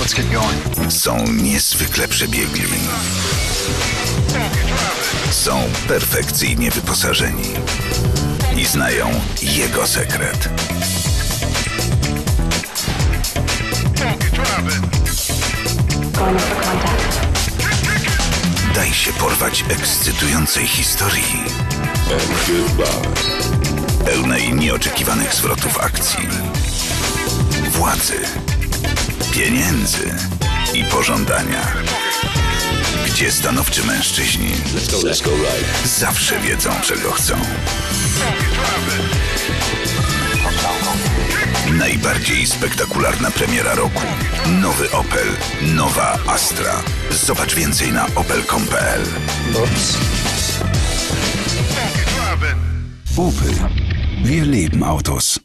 Let's get going. Są niezwykle przebiegli. Są perfekcyjnie wyposażeni. I znają jego sekret. Daj się porwać ekscytującej historii. Pełnej nieoczekiwanych zwrotów akcji. Władzy. Pieniędzy. I pożądania. Gdzie stanowczy mężczyźni zawsze wiedzą, czego chcą. Najbardziej spektakularna premiera roku. Nowy Opel. Nowa Astra. Zobacz więcej na opel.com.pl. Opel. Wir leben Autos.